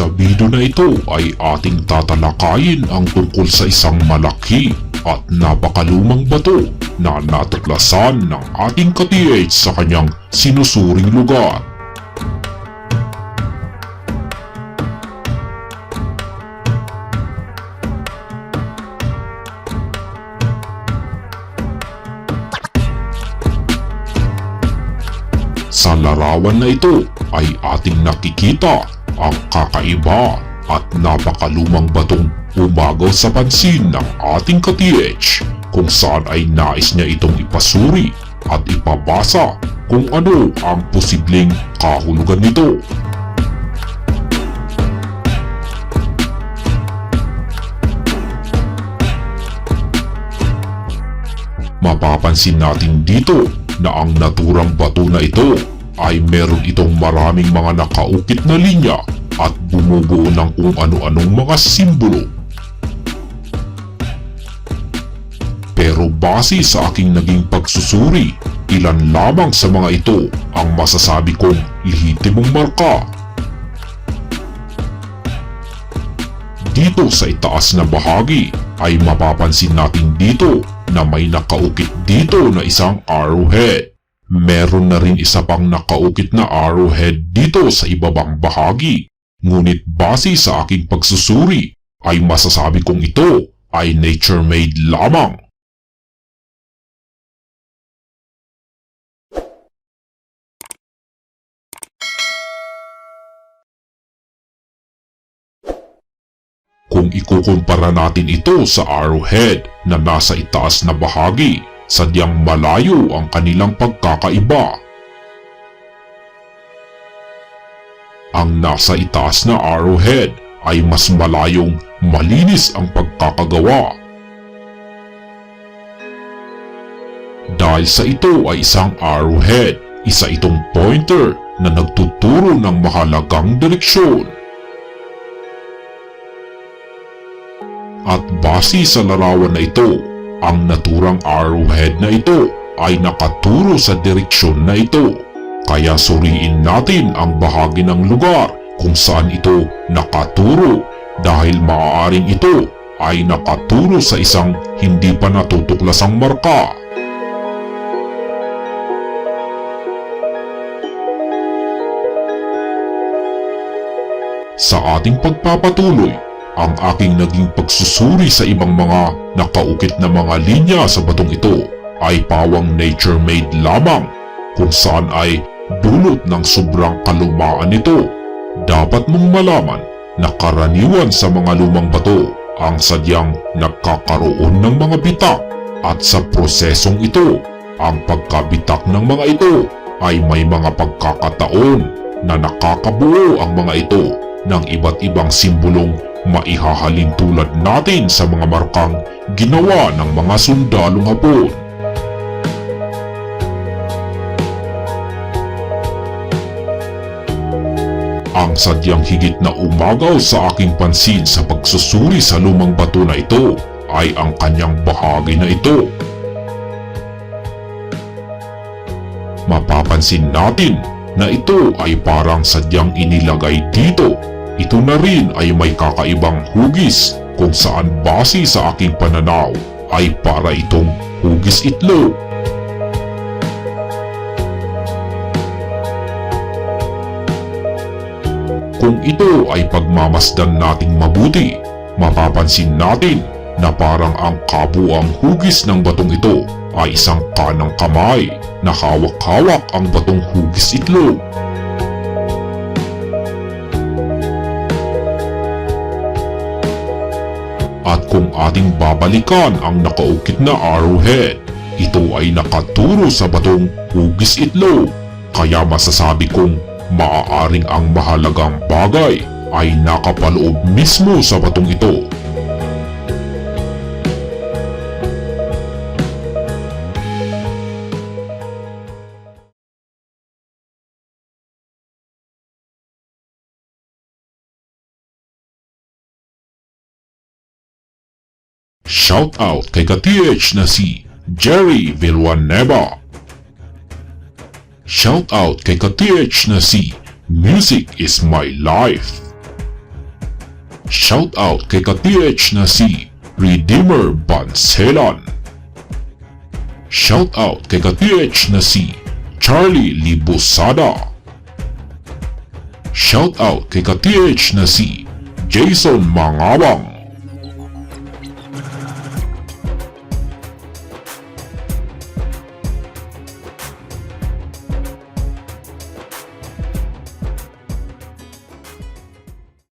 Sa video na ito ay ating tatalakayin ang tungkol sa isang malaki at napakalumang bato na natuklasan ng ating ka-TH sa kanyang sinusuring lugar. Sa larawan na ito ay ating nakikita ang kakaiba at napakalumang batong umagaw sa pansin ng ating ka-TH kung saan ay nais niya itong ipasuri at ipabasa kung ano ang posibleng kahulugan nito. Mapapansin natin dito na ang naturang bato na ito ay meron itong maraming mga nakaukit na linya at bumubuo ng kung ano-anong mga simbolo. Pero base sa aking naging pagsusuri, ilan lamang sa mga ito ang masasabi kong lehitimong marka. Dito sa itaas na bahagi ay mapapansin natin dito na may nakaukit dito na isang arrowhead. Meron na rin isa pang nakaukit na arrowhead dito sa ibabang bahagi. Ngunit base sa aking pagsusuri ay masasabi kong ito ay nature-made lamang. Kung ikukumpara natin ito sa arrowhead na nasa itaas na bahagi, sadyang malayo ang kanilang pagkakaiba. Ang nasa itaas na arrowhead ay mas malayong malinis ang pagkakagawa. Dahil sa ito ay isang arrowhead, isa itong pointer na nagtuturo ng mahalagang direksyon. At base sa larawan na ito, ang naturang arrowhead na ito ay nakaturo sa direksyon na ito. Kaya suriin natin ang bahagi ng lugar kung saan ito nakaturo dahil maaaring ito ay nakaturo sa isang hindi pa natutuklasang marka. Sa ating pagpapatuloy, ang aking naging pagsusuri sa ibang mga nakaukit na mga linya sa batong ito ay pawang nature-made lamang kung saan ay dulot ng sobrang kalumaan nito. Dapat mong malaman na karaniwan sa mga lumang bato ang sadyang nagkakaroon ng mga bitak at sa prosesong ito, ang pagkabitak ng mga ito ay may mga pagkakataon na nakakabuo ang mga ito ng iba't ibang simbolong maihahalin tulad natin sa mga markang ginawa ng mga sundalong hapon. Ang sadyang higit na umagaw sa aking pansin sa pagsusuri sa lumang bato na ito ay ang kanyang bahagi na ito. Mapapansin natin na ito ay parang sadyang inilagay dito ito na rin ay may kakaibang hugis kung saan base sa aking pananaw ay para itong hugis itlog. Kung ito ay pagmamasdan nating mabuti, mapapansin natin na parang ang kabuang hugis ng batong ito ay isang kanang kamay na hawak-hawak ang batong hugis itlog. At kung ating babalikan ang nakaukit na arrowhead, ito ay nakaturo sa batong hugis itlog. Kaya masasabi kong maaaring ang mahalagang bagay ay nakapaloob mismo sa batong ito. Shout out kay ka-TH na si Jerry Villanueva. Shout out kay ka-TH na si Music is my life. Shoutout kay ka-TH na si Redeemer Banselan. Shoutout kay ka-TH na si Charlie Libusada. Shoutout kay ka-TH na si Jason Mangabang.